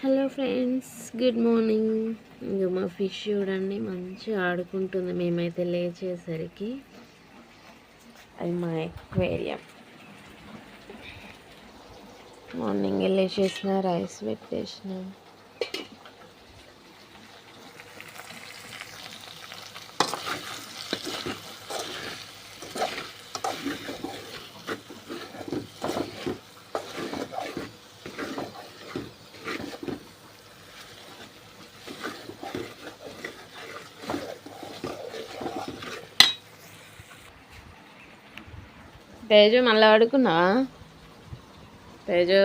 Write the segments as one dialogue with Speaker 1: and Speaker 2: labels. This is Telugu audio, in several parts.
Speaker 1: హలో ఫ్రెండ్స్ గుడ్ మార్నింగ్ ఇంకా మా ఫిష్ చూడండి మంచిగా ఆడుకుంటుంది. మేమైతే లేచేసరికి అది మా ఎక్వేరియం మార్నింగ్ లేచేసిన రైస్ పెట్టేసిన. తేజు మళ్ళీ పడుకున్నావా తేజు?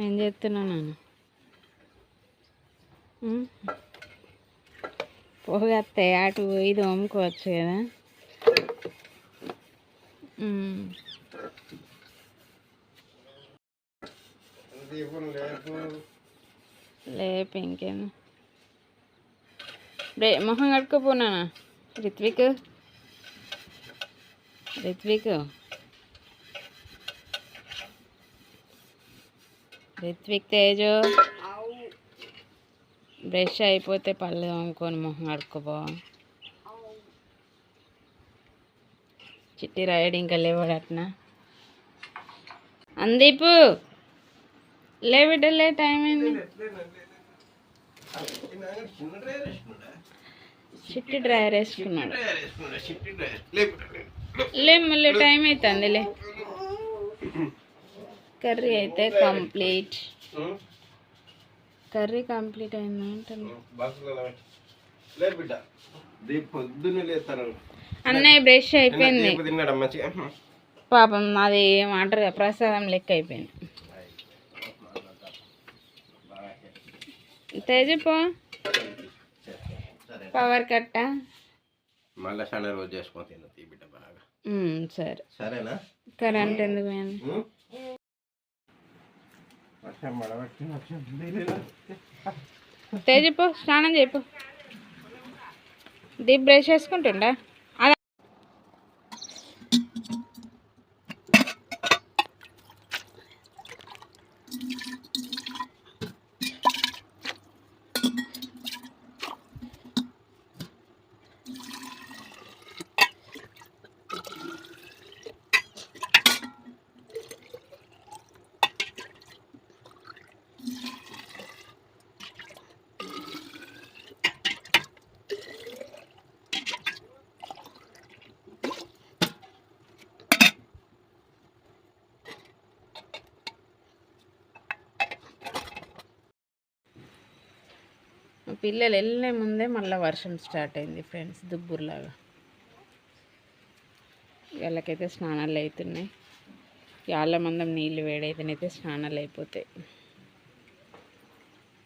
Speaker 1: ఏం చేస్తున్నావు నాన్న? పోగత్తే అటు పోయి తోముకోవచ్చు కదా? లేపు ఇంకేం? రే మొహం కట్టుకోపోనా రిత్విక్? రిత్విక్? రిత్విక్ తేజు బ్రష్ అయిపోతే పళ్ళు తోముకొని మొహం కడుక్కోపో చిట్టి రాయడు ఇంకా లేవాడు అట్నా అందీపు లే బిడ్డ లే టైం అయింది చిట్టి డ్రైవర్ వేసుకున్నాడు లే మళ్ళీ టైం అవుతుంది లే కర్రీ అయితే కంప్లీట్. కర్రీ కంప్లీట్ అయింది అన్నయ్య బ్రష్ అయిపోయింది. పాపం అది ఏమంటారు ప్రసాదం లెక్క అయిపోయింది. తేజపో పవర్ కట్ట.
Speaker 2: మళ్ళీ రోజు చేసుకొని తిన్నా తీ బిడ్డ బాగా.
Speaker 1: ఉమ్, సరే.
Speaker 2: సరేనా?
Speaker 1: కరెంట్ ఎందుకు తేజపో స్నానం చేయపో డీప్ బ్రష్ వేసుకుంటుండా అలా మా పిల్లలు వెళ్ళే ముందే మళ్ళీ వర్షం స్టార్ట్ అయింది ఫ్రెండ్స్ దుబ్బుర్లాగా. వీళ్ళకైతే స్నానాలు అవుతున్నాయి వాళ్ళ మందం నీళ్ళు వేడైతేనైతే స్నానాలు అయిపోతాయి.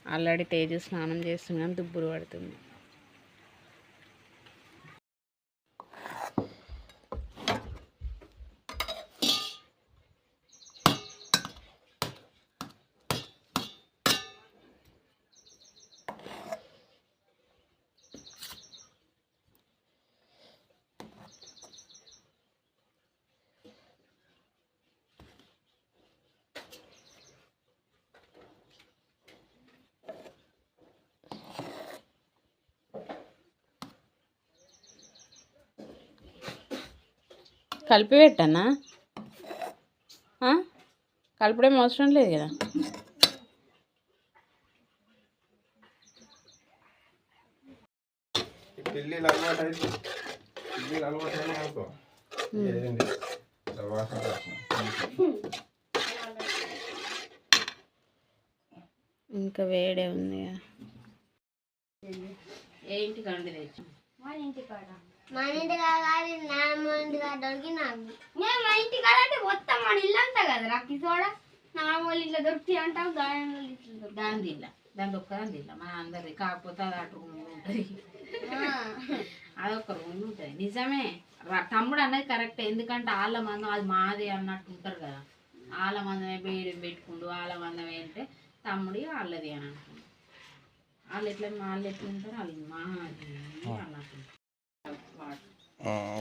Speaker 1: ఆల్రెడీ తేజు స్నానం చేస్తున్నాం దుబ్బురు పడుతుంది. కలిపి పెట్టన్నా ఆ? కలపడం అవసరం లేదు కదా. ఇంకా వేడే ఉంది కదా. ఏ ఇంటికి అండి తెచ్చు
Speaker 3: మన ఇంటికాడ. మన ఇంటికాడ కాదు నాన్న నాకు నేను మా ఇంటికాడ అంటే మొత్తం మన ఇల్లు అంతా కదా నాకు చూడ నా వాళ్ళు ఇట్లా దొరుకుతాయి అంటావు గాయం వాళ్ళు ఇట్లా దొరుకుతాయి.
Speaker 1: దాని దిల్ల దాని ఒక్కదాని దిల్ల మన అందరి కాకపోతే అది అటు రూమ్ ఉంటుంది. అదొక రూమ్ ఉంటుంది. నిజమే రా- తమ్ముడు అనేది కరెక్ట్ ఎందుకంటే వాళ్ళ మందం అది మాది అన్నట్టు ఉంటారు కదా. వాళ్ళ మందమే బేడి పెట్టుకుండు వాళ్ళ మందమే అంటే తమ్ముడి వాళ్ళది అని అంటుంది వాళ్ళు ఎట్లా వాళ్ళు ఎట్లా ఉంటారు వాళ్ళు మాది అన్నట్టు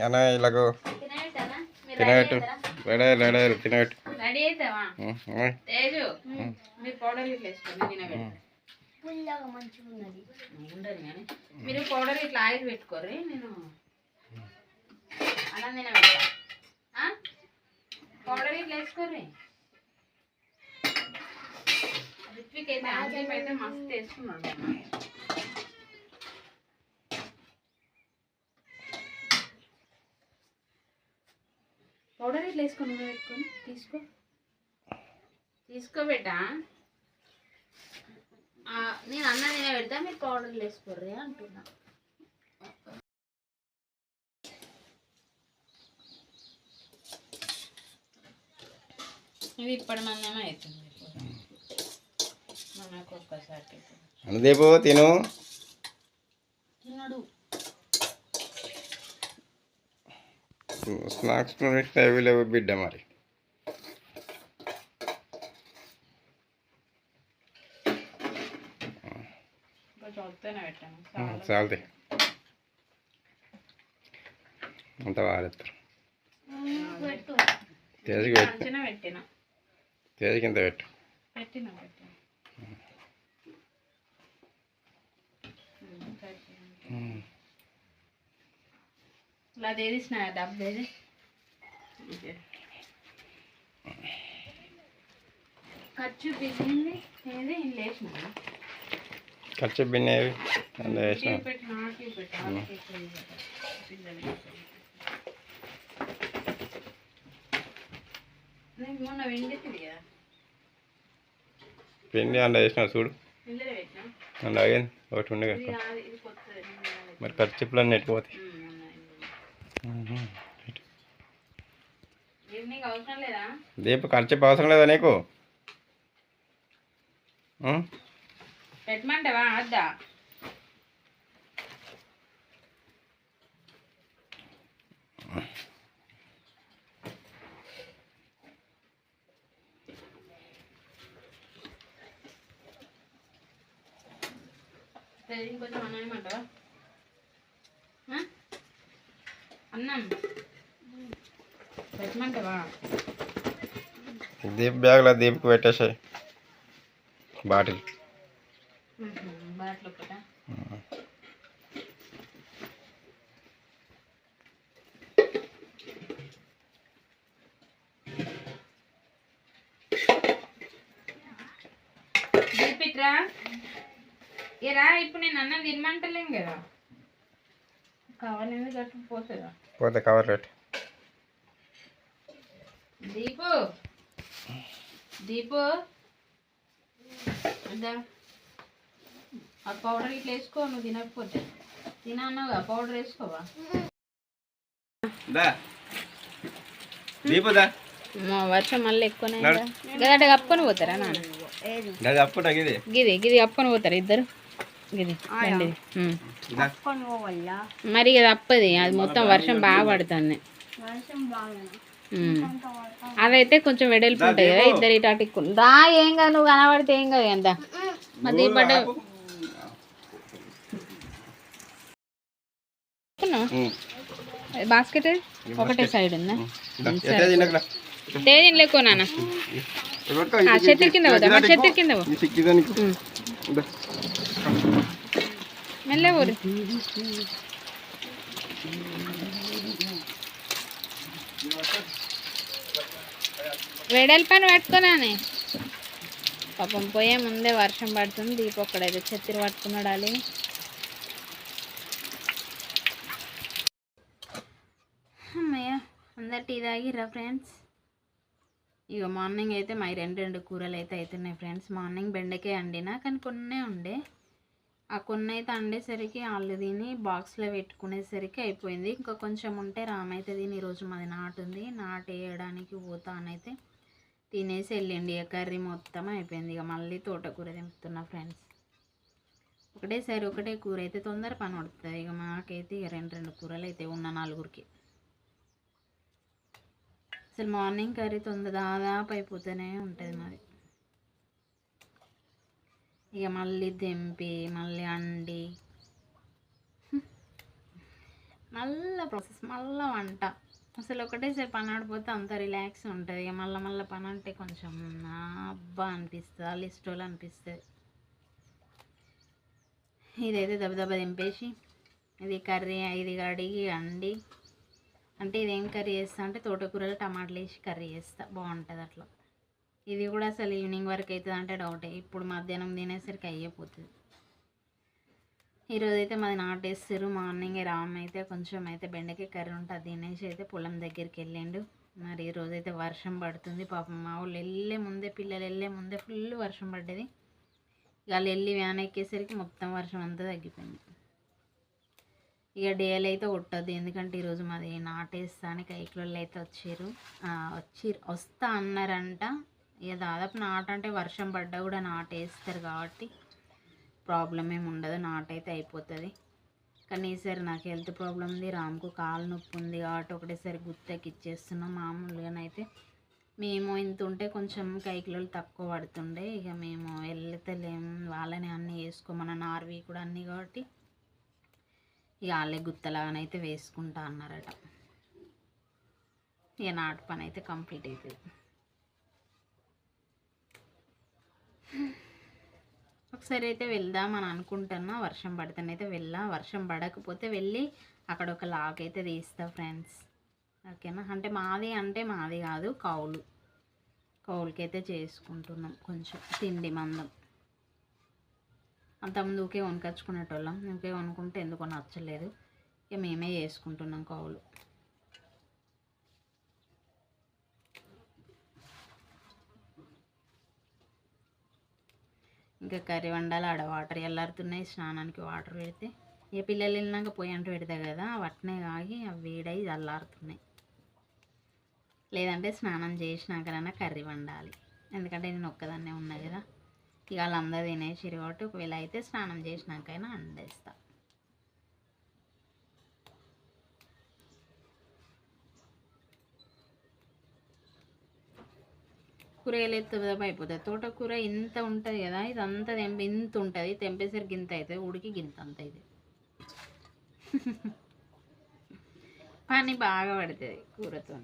Speaker 2: అన్న ఇలాగో. తినబెట్టు రెడీ రెడీ.
Speaker 1: తేజు మీరు పౌడర్ ఇట్లా ఆయిల్ పెట్టుకోర్రి నేను అలా తినబెట్టా ఆ? పౌడర్ ఇట్లా వేసుకోర్రి. రిత్విక్ అయితే అంజీప్ అయితే మస్తు వేసుకున్నాడు పౌడర్ ఇట్లా వేసుకొని నూనె పెట్టుకొని తీసుకో తీసుకోబెట్టా ఆ, నేను అన్న నేనే పెడతా మీరు పౌడర్లు వేసుకోర్రి అంటున్నా. ఇది ఇప్పటి మందేమో అవుతుంది మనకు ఒక్కసారి
Speaker 2: అనుదీపు తిను.
Speaker 1: తిన్నాడు
Speaker 2: స్నాక్స్ అవి లేవు బిడ్డ మరి. చాలుతే అంత వారెత్తారు తేజకి
Speaker 1: పెట్టిన.
Speaker 2: తేజకి ఇంత పెట్టు?
Speaker 1: పెట్టిన. ఇలా తీసిన డబ్బు ఏది ఖర్చు బిగింది ఏది వేసిన
Speaker 2: ఖర్చు బిన్నెవి వేసిన
Speaker 1: మొన్న వెండితుంది కదా
Speaker 2: పిండి అందులో వేసిన చూడు అందులో ఆగింది ఒకటి ఉండే కదా. మరి నెట్టిపోతాయి
Speaker 1: ఉమ్, మొన్న ఇది. ఇది నీకు అవసరం లేదా
Speaker 2: దీపు ఖర్చు అవసరం లేదా నీకు?
Speaker 1: పెట్టమంటావా? అద్దా ఇంకొంచెం అన్నం ఏమంటావా?
Speaker 2: దీప్ బ్యాగ్లో దీప్కి పెట్టేసాయి బాటిల్
Speaker 1: బాటిల్ ఒక్కటా దీపిట్రా ఏరా ఇప్పుడు నేను అన్నం తినమంటలేం కదా కావాలని గట్టు పోతుందా
Speaker 2: పోతే కవర్ పెట్టు
Speaker 1: దీపు. దీపు. ఆ పౌడర్ ఇట్లా వేసుకో నువ్వు తినకపోతే. తినన్నావుగా పౌడర్ వేసుకోవా?
Speaker 2: దా. దీపు దా.
Speaker 1: మా వర్షం మళ్ళీ ఎక్కువనే గదట కప్పుకొని పోతారా నాన్న? గిది. గిది కప్పుకొని పోతారు ఇద్దరు? గిది మరి ఇది తప్పది అది మొత్తం వర్షం బాగా పడుతుంది. అదైతే కొంచెం వెడల్పు ఉంటాయి కదా ఇద్దరు ఇటు అటు ఎక్కు- రా ఏం కాదు నువ్వు కనబడితే ఏం కాదు ఎంత? మరి దీపడ్డ. బాస్కెట్? ఒకటే సైడ్ ఉందా. తేదీని లేకో నాన్న. చెట్టు కింద పోదా మా చెట్టు కింద. మెల్లె ఊరు వెడల్పని పని పాపం పోయే ముందే వర్షం పడుతుంది దీప ఒక్కడైతే చెత్తిరి పట్టుకున్నాడు ali. అమ్మయ్య అందరు టీ తాగిర్రా ఫ్రెండ్స్? ఇక మార్నింగ్ అయితే మా రెండు రెండు కూరలు అయితే అవుతున్నాయి ఫ్రెండ్స్. మార్నింగ్ బెండకాయ వండినా కానీ కొన్నే ఉండే. ఆ కొన్ని అయితే వండేసరికి వాళ్ళు తిని బాక్స్లో పెట్టుకునేసరికి అయిపోయింది. ఇంకా కొంచెం ఉంటే రామైతే దీని ఈరోజు మాది నాటు ఉంది. పోతా అని పోతానైతే తినేసి వెళ్ళండి ఇక కర్రీ మొత్తం అయిపోయింది. ఇక మళ్ళీ తోటకూర తెంపుతున్నా ఫ్రెండ్స్. ఒకటేసారి ఒకటే కూర అయితే తొందర పని పడుతుంది. ఇక మాకైతే ఇక రెండు రెండు కూరలు అయితే ఉన్న నలుగురికి. అసలు మార్నింగ్ కర్రీ తొందర దాదాపు అయిపోతూనే ఉంటుంది మాది ఇక మళ్ళీ తెంపి మళ్ళీ అండి. మళ్ళీ ప్రాసెస్ మళ్ళీ వంట. అసలు ఒకటేసారి పని ఆడిపోతే అంత రిలాక్స్ ఉంటుంది. ఇక మళ్ళీ మళ్ళీ పని అంటే కొంచెం అబ్బా అనిపిస్తుంది. ఆ అనిపిస్తుంది. ఇదైతే దెబ్బ దెబ్బ దింపేసి ఇది కర్రీ ఇది కడిగి అండి. అంటే ఇదేం కర్రీ చేస్తా అంటే తోటకూరలో టమాటాలు వేసి కర్రీ చేస్తా. బాగుంటుంది అట్లా. ఇది కూడా అసలు ఈవినింగ్ వరకు అవుతుంది అంటే డౌటే ఇప్పుడు మధ్యాహ్నం తినేసరికి అయ్యిపోతుంది ఈరోజు అయితే మాది నాటేస్తారు. మార్నింగ్ రామ్ అయితే కొంచెం అయితే బెండకాయ కర్రీ ఉంటుంది తినేసి అయితే పొలం దగ్గరికి వెళ్ళిండు మరి ఈరోజు అయితే వర్షం పడుతుంది. పాపం మా వాళ్ళు వెళ్ళే ముందే పిల్లలు వెళ్ళే ముందే ఫుల్ వర్షం పడ్డది. ఇక వాళ్ళు వెళ్ళి వ్యాన్ ఎక్కేసరికి మొత్తం వర్షం అంతా తగ్గిపోయింది. ఇక డేలు అయితే కొట్టద్దు. ఎందుకంటే ఈరోజు మాది నాటేస్తానికి కైకులలో అయితే వచ్చారు వచ్చి వస్తా అన్నారంట. ఇక దాదాపు నాట అంటే వర్షం పడ్డా కూడా నాటేస్తారు కాబట్టి ప్రాబ్లం ఏమి ఉండదు నాటైతే అయిపోతుంది. కానీ ఈసారి నాకు హెల్త్ ప్రాబ్లం ఉంది రామ్కు కాలు నొప్పి ఉంది కాబట్టి ఒకటేసారి గుత్తకి ఇచ్చేస్తున్నాం మామూలుగానైతే మేము ఇంత ఉంటే కొంచెం కైకిలోలు తక్కువ పడుతుండే. ఇక మేము వెళ్తలేం వాళ్ళని అన్నీ వేసుకోమన్న నార్వి కూడా అన్నీ కాబట్టి ఇక వాళ్ళే గుత్తలాగానైతే వేసుకుంటా అన్నారట. ఇక నాటు పని అయితే కంప్లీట్ అవుతుంది ఒకసారి అయితే వెళ్దామని అనుకుంటున్నా. వర్షం పడితేనైతే వెళ్ళా. వర్షం పడకపోతే వెళ్ళి అక్కడ ఒక లాక్ అయితే తీస్తా ఫ్రెండ్స్. ఓకేనా? అంటే మాది అంటే మాది కాదు కౌలు. కౌలుకైతే చేసుకుంటున్నాం కొంచెం తిండి మందం. అంతకుముందు ఊకే వనకొచ్చుకునేటోళ్ళం ఊకే వనుకుంటే ఎందుకో నచ్చలేదు. ఇక మేమే చేసుకుంటున్నాం కౌలు. ఇంకా కర్రీ వండాలి ఆడ వాటర్ ఎల్లారుతున్నాయి స్నానానికి వాటర్ పెడితే. ఇక పిల్లలు వెళ్ళినాక పోయి అంటూ పెడతా కదా వాటినే కాగి అవి వేడై చల్లారుతున్నాయి. లేదంటే స్నానం చేసినాకనైనా కర్రీ వండాలి. ఎందుకంటే నేను ఒక్కదాన్నే ఉన్నా కదా. ఇక వాళ్ళందరూ తినేసిరు కాబట్టి ఒకవేళ అయితే స్నానం చేసినాకైనా వండేస్తా కూరగాయలు ఎత్తు దెబ్బ అయిపోతుంది తోటకూర ఇంత ఉంటుంది కదా ఇదంతా తెంపి ఇంత ఉంటుంది తెంపేసరికి గింత అవుతుంది ఉడికి గింత అంత అవుతుంది పని బాగా పడుతుంది కూరతో